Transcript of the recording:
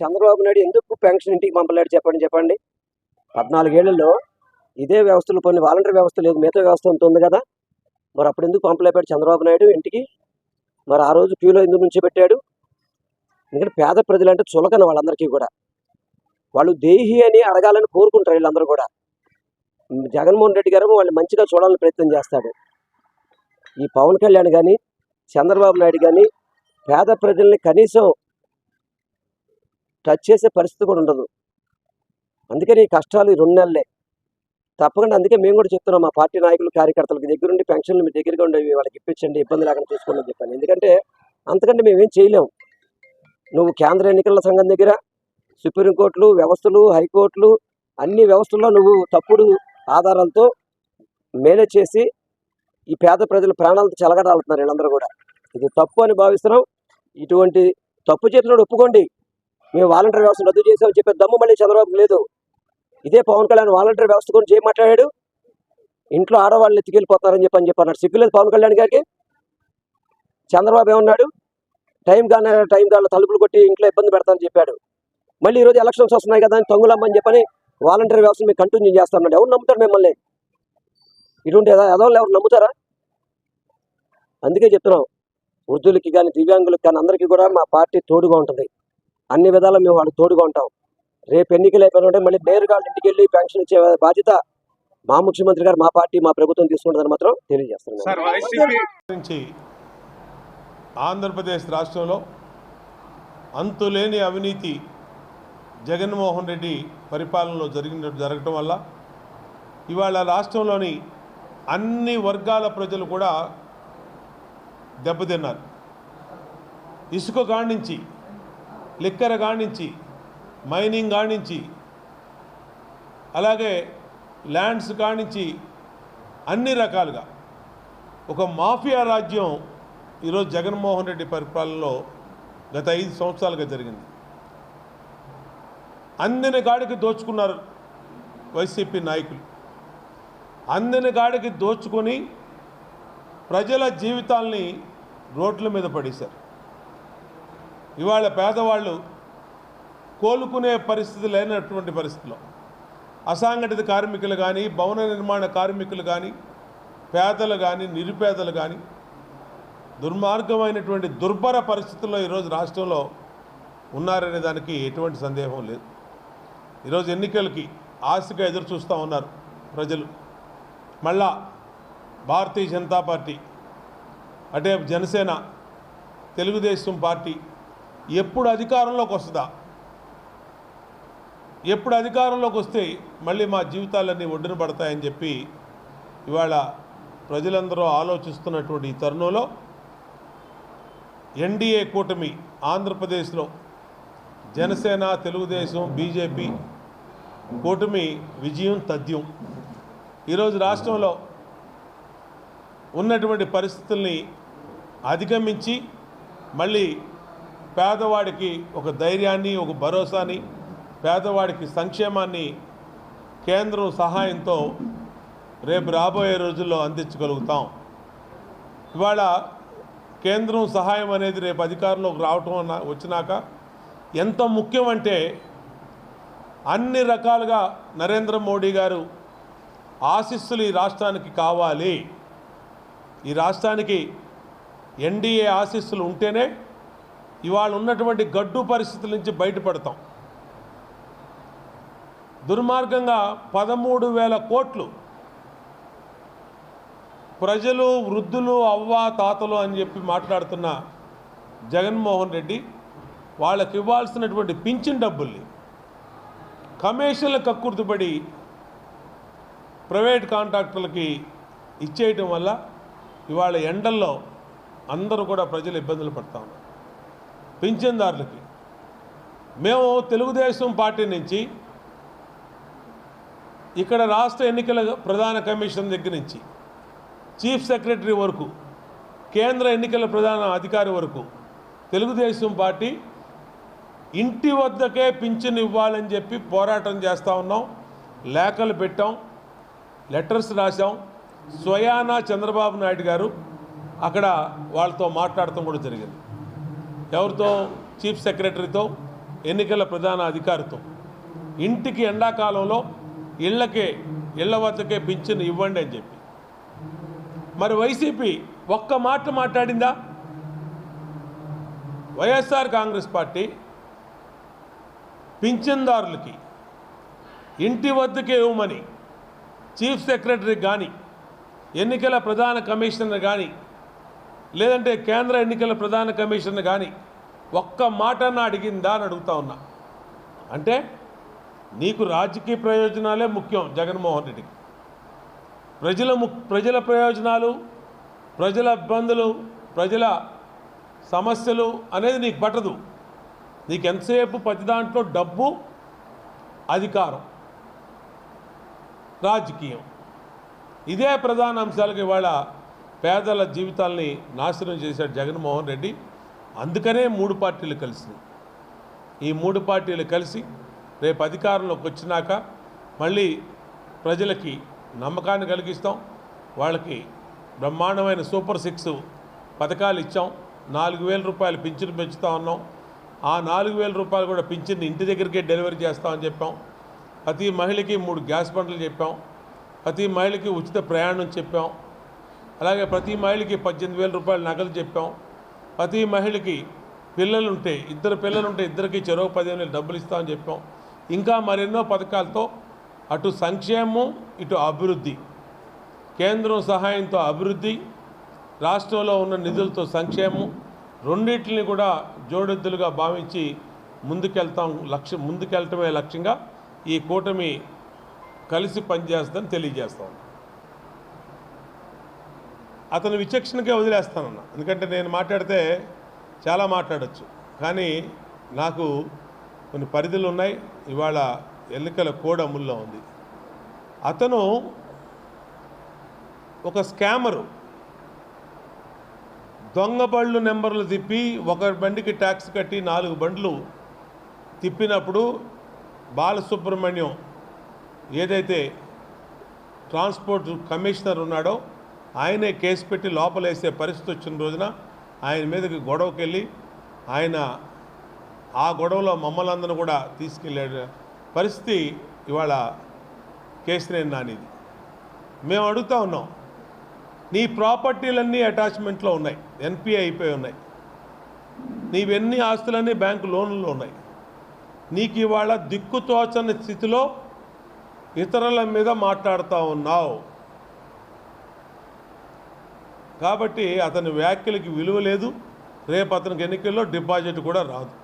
చంద్రబాబు నాయుడు ఎందుకు పెన్షన్ ఇంటికి పంపలేడు చెప్పండి చెప్పండి. పద్నాలుగేళ్ళలో ఇదే వ్యవస్థలు కొన్ని వాలంటీర్ వ్యవస్థ లేదు మిగతా వ్యవస్థ ఉంటుంది కదా. మరి అప్పుడు ఎందుకు పంపలేపాడు చంద్రబాబు నాయుడు ఇంటికి? మరి ఆ రోజు క్యూలో ఎందుకు నుంచి పెట్టాడు. ఎందుకంటే పేద ప్రజలంటే చులకన వాళ్ళందరికీ కూడా. వాళ్ళు దేహి అని అడగాలని కోరుకుంటారు వీళ్ళందరూ కూడా. జగన్మోహన్ రెడ్డి గారు వాళ్ళు మంచిగా చూడాలని ప్రయత్నం చేస్తాడు. ఈ పవన్ కళ్యాణ్ కానీ చంద్రబాబు నాయుడు కానీ పేద ప్రజల్ని కనీసం టచ్ చేసే పరిస్థితి కూడా ఉండదు. అందుకని ఈ కష్టాలు ఈ రెండు నెలలే. తప్పకుండా అందుకే మేము కూడా చెప్తున్నాం మా పార్టీ నాయకులు కార్యకర్తలకు దగ్గరుండి పెన్షన్లు మీ దగ్గరగా ఉండేవి వాళ్ళకి ఇప్పించండి ఇబ్బంది లేకుండా చూసుకోండి చెప్పాను. ఎందుకంటే అంతకంటే మేమేం చేయలేము నువ్వు కేంద్ర ఎన్నికల సంఘం దగ్గర సుప్రీంకోర్టులు వ్యవస్థలు హైకోర్టులు అన్ని వ్యవస్థల్లో నువ్వు తప్పుడు ఆధారాలతో మేనేజ్ చేసి ఈ పేద ప్రజల ప్రాణాలతో చెలగడాలుతున్నారు వీళ్ళందరూ కూడా. ఇది తప్పు అని భావిస్తున్నాం. ఇటువంటి తప్పు చేతులను ఒప్పుకోండి. మేము వాలంటీర్ వ్యవస్థను రద్దు చేసామని చెప్పే దమ్ము మళ్ళీ చంద్రబాబు లేదు. ఇదే పవన్ కళ్యాణ్ వాలంటీర్ వ్యవస్థ గురించి ఏం మాట్లాడాడు? ఇంట్లో ఆడవాళ్ళని ఎత్తికెళ్ళిపోతారని చెప్పని చెప్పి అన్నాడు సిగ్గులేదు పవన్ కళ్యాణ్ గారికి? చంద్రబాబు ఏమన్నాడు? టైం కానీ టైం కానీ తలుపులు కొట్టి ఇంట్లో ఇబ్బంది పెడతానని చెప్పాడు. మళ్ళీ ఈరోజు ఎలక్షన్స్ వస్తున్నాయి కదా అని తొంగులమ్మని చెప్పని వాలంటీర్ వ్యవస్థ మేము కంటిన్యూ చేస్తామన్నాడు ఎవరు నమ్ముతారు మిమ్మల్ని? ఇటువంటి ఎదవాళ్ళు ఎవరు నమ్ముతారా? అందుకే చెప్తున్నాం. వృద్ధులకి కానీ దివ్యాంగులకి కానీ అందరికీ కూడా మా పార్టీ తోడుగా ఉంటుంది. అన్ని విధాలా మేము వాళ్ళకి తోడుగా ఉంటాం. రేపు ఎన్నికలు అయిపోయిన మళ్ళీ నేరుగా వాళ్ళ ఇంటికి వెళ్ళి పెన్షన్ ఇచ్చే బాధ్యత మా ముఖ్యమంత్రి గారు మా పార్టీ మా ప్రభుత్వం తీసుకుంటుందని మాత్రం తెలియజేస్తున్నాం. ఆంధ్రప్రదేశ్ రాష్ట్రంలో అంతులేని అవినీతి జగన్మోహన్ రెడ్డి పరిపాలనలో జరిగిన జరగటం వల్ల ఇవాళ రాష్ట్రంలోని అన్ని వర్గాల ప్రజలు కూడా దెబ్బతిన్నారు. ఇసుక కాణించి లిక్కర్ కానించి మైనింగ్ కానించి అలాగే ల్యాండ్స్ కానించి అన్ని రకాలుగా. ఒక మాఫియా రాజ్యం ఈరోజు జగన్మోహన్ రెడ్డి పరిపాలనలో గత ఐదు సంవత్సరాలుగా జరిగింది. అందిన గాడికి దోచుకున్నారు వైసీపీ నాయకులు. అందిన గాడికి దోచుకొని ప్రజల జీవితాల్ని రోడ్ల మీద పడేశారు. ఇవాళ పేదవాళ్ళు కోలుకునే పరిస్థితి లేనటువంటి పరిస్థితిలో అసంఘటిత కార్మికులు కానీ భవన నిర్మాణ కార్మికులు కానీ పేదలు కానీ నిరుపేదలు కానీ దుర్మార్గమైనటువంటి దుర్భర పరిస్థితుల్లో ఈరోజు రాష్ట్రంలో ఉన్నారనే దానికి ఎటువంటి సందేహం లేదు. ఈరోజు ఎన్నికలకి ఆశగా ఎదురు చూస్తూ ఉన్నారు ప్రజలు. మళ్ళా భారతీయ జనతా పార్టీ అటే జనసేన తెలుగుదేశం పార్టీ ఎప్పుడు అధికారంలోకి వస్తుందా? ఎప్పుడు అధికారంలోకి వస్తే మళ్ళీ మా జీవితాలన్నీ ఒడ్డున పడతాయని చెప్పి ఇవాళ ప్రజలందరూ ఆలోచిస్తున్నటువంటి ఈ తరుణంలో ఎన్డీఏ కూటమి ఆంధ్రప్రదేశ్లో జనసేన తెలుగుదేశం బీజేపీ కూటమి విజయం తథ్యం. ఈరోజు రాష్ట్రంలో ఉన్నటువంటి పరిస్థితుల్ని అధిగమించి మళ్ళీ పేదవాడికి ఒక ధైర్యాన్ని ఒక భరోసాని పేదవాడికి సంక్షేమాన్ని కేంద్రం సహాయంతో రేపు రాబోయే రోజుల్లో అందించగలుగుతాం. ఇవాళ కేంద్రం సహాయం అనేది రేపు అధికారంలోకి రావటం అన్న వచ్చినాక ఎంత ముఖ్యం అంటే అన్ని రకాలుగా నరేంద్ర మోడీ గారు ఆశీస్సులు ఈ రాష్ట్రానికి కావాలి. ఈ రాష్ట్రానికి ఎన్డీఏ ఆశీస్సులు ఉంటేనే ఇవాళ ఉన్నటువంటి గడ్డు పరిస్థితుల నుంచి బయటపడతాం. దుర్మార్గంగా పదమూడు వేల కోట్లు ప్రజలు వృద్ధులు అవ్వ తాతలు అని చెప్పి మాట్లాడుతున్న జగన్మోహన్ రెడ్డి వాళ్ళకి ఇవ్వాల్సినటువంటి పింఛన్ డబ్బుల్ని కమిషన్ల కక్కుర్తిపడి ప్రైవేట్ కాంట్రాక్టర్లకి ఇచ్చేయటం వల్ల ఇవాళ ఎండల్లో అందరూ కూడా ప్రజలు ఇబ్బందులు పడతా ఉన్నారు. పింఛన్దారులకి. మేము తెలుగుదేశం పార్టీ నుంచి ఇక్కడ రాష్ట్ర ఎన్నికల ప్రధాన కమిషన్ దగ్గర నుంచి చీఫ్ సెక్రటరీ వరకు కేంద్ర ఎన్నికల ప్రధాన అధికారి వరకు తెలుగుదేశం పార్టీ ఇంటి వద్దకే పింఛన్ ఇవ్వాలని చెప్పి పోరాటం చేస్తూ ఉన్నాం. లేఖలు పెట్టాం లెటర్స్ రాశాం. స్వయానా చంద్రబాబు నాయుడు గారు అక్కడ వాళ్ళతో మాట్లాడటం కూడా జరిగింది. ఎవరితో? చీఫ్ సెక్రటరీతో ఎన్నికల ప్రధాన అధికారితో. ఇంటికి ఎండాకాలంలో ఇళ్ళకే ఇళ్ళ వద్దకే పింఛన్ ఇవ్వండి అని చెప్పి. మరి వైసీపీ ఒక్క మాట మాట్లాడిందా? వైఎస్ఆర్ కాంగ్రెస్ పార్టీ పింఛన్దారులకి ఇంటి వద్దకే ఇవ్వమని చీఫ్ సెక్రటరీ కానీ ఎన్నికల ప్రధాన కమిషనర్ కానీ లేదంటే కేంద్ర ఎన్నికల ప్రధాన కమిషనర్ కానీ ఒక్క మాటన్న అడిగిందా అని అడుగుతా ఉన్నా. అంటే నీకు రాజకీయ ప్రయోజనాలే ముఖ్యం జగన్మోహన్ రెడ్డికి. ప్రజల ప్రజల ప్రయోజనాలు ప్రజల ఇబ్బందులు ప్రజల సమస్యలు అనేది నీకు పట్టదు. నీకు ఎంతసేపు ప్రతి దాంట్లో డబ్బు అధికారం రాజకీయం. ఇదే ప్రధాన అంశాలకు ఇవాళ పేదల జీవితాల్ని నాశనం చేశాడు జగన్మోహన్ రెడ్డి. అందుకనే మూడు పార్టీలు కలిసినాయి. ఈ మూడు పార్టీలు కలిసి రేపు అధికారంలోకి వచ్చినాక మళ్ళీ ప్రజలకి నమ్మకాన్ని కలిగిస్తాం వాళ్ళకి బ్రహ్మాండమైన సూపర్ సిక్స్ పథకాలు ఇచ్చాం నాలుగు వేల రూపాయలు పింఛను పెంచుతా ఉన్నాం. ఆ నాలుగు వేల రూపాయలు కూడా పింఛన్ని ఇంటి దగ్గరికే డెలివరీ చేస్తామని చెప్పాం. ప్రతి మహిళకి మూడు గ్యాస్ బండ్లు చెప్పాం. ప్రతి మహిళకి ఉచిత ప్రయాణం చెప్పాం. అలాగే ప్రతి మహిళకి పద్దెనిమిది వేల రూపాయలు నగలు చెప్పాం. ప్రతి మహిళకి పిల్లలుంటే ఇద్దరు పిల్లలుంటే ఇద్దరికి చెరువు పదిహేను వేలు డబ్బులు ఇస్తామని చెప్పాం. ఇంకా మరెన్నో పథకాలతో అటు సంక్షేమం ఇటు అభివృద్ధి. కేంద్రం సహాయంతో అభివృద్ధి రాష్ట్రంలో ఉన్న నిధులతో సంక్షేమం రెండింటిని కూడా జోడెద్దులుగా భావించి ముందుకెళ్తాం లక్ష్యం ముందుకెళ్ళటమే లక్ష్యంగా ఈ కూటమి కలిసి పనిచేస్తుందని తెలియజేస్తాం అతను విచక్షణకే వదిలేస్తానన్న. ఎందుకంటే నేను మాట్లాడితే చాలా మాట్లాడచ్చు. కానీ నాకు కొన్ని పరిధులు ఉన్నాయి. ఇవాళ ఎన్నికల కోడ్ అమల్లో ఉంది. అతను ఒక స్కామరు. దొంగ బళ్ళు నెంబర్లు తిప్పి ఒక బండికి ట్యాక్స్ కట్టి నాలుగు బండ్లు తిప్పినప్పుడు బాలసుబ్రహ్మణ్యం ఏదైతే ట్రాన్స్పోర్ట్ కమిషనర్ ఉన్నాడో ఆయనే కేసు పెట్టి లోపలేసే పరిస్థితి వచ్చిన రోజున ఆయన మీదకి గొడవకి వెళ్ళి ఆయన ఆ గొడవలో మమ్మల్ని అందరూ కూడా తీసుకెళ్ళే పరిస్థితి ఇవాళ కేసినేని నానిది. మేము అడుగుతా ఉన్నాం. నీ ప్రాపర్టీలన్నీ అటాచ్మెంట్లో ఉన్నాయి. ఎన్పిఐ అయిపోయి ఉన్నాయి. నీవెన్ని ఆస్తులన్నీ బ్యాంకు లోన్లో ఉన్నాయి. నీకు ఇవాళ దిక్కుతోచని స్థితిలో ఇతరుల మీద మాట్లాడుతూ ఉన్నావు. కాబట్టి అతని వ్యాఖ్యలకి విలువ లేదు. రేపు అతనికి ఎన్నికల్లో డిపాజిట్ కూడా రాదు.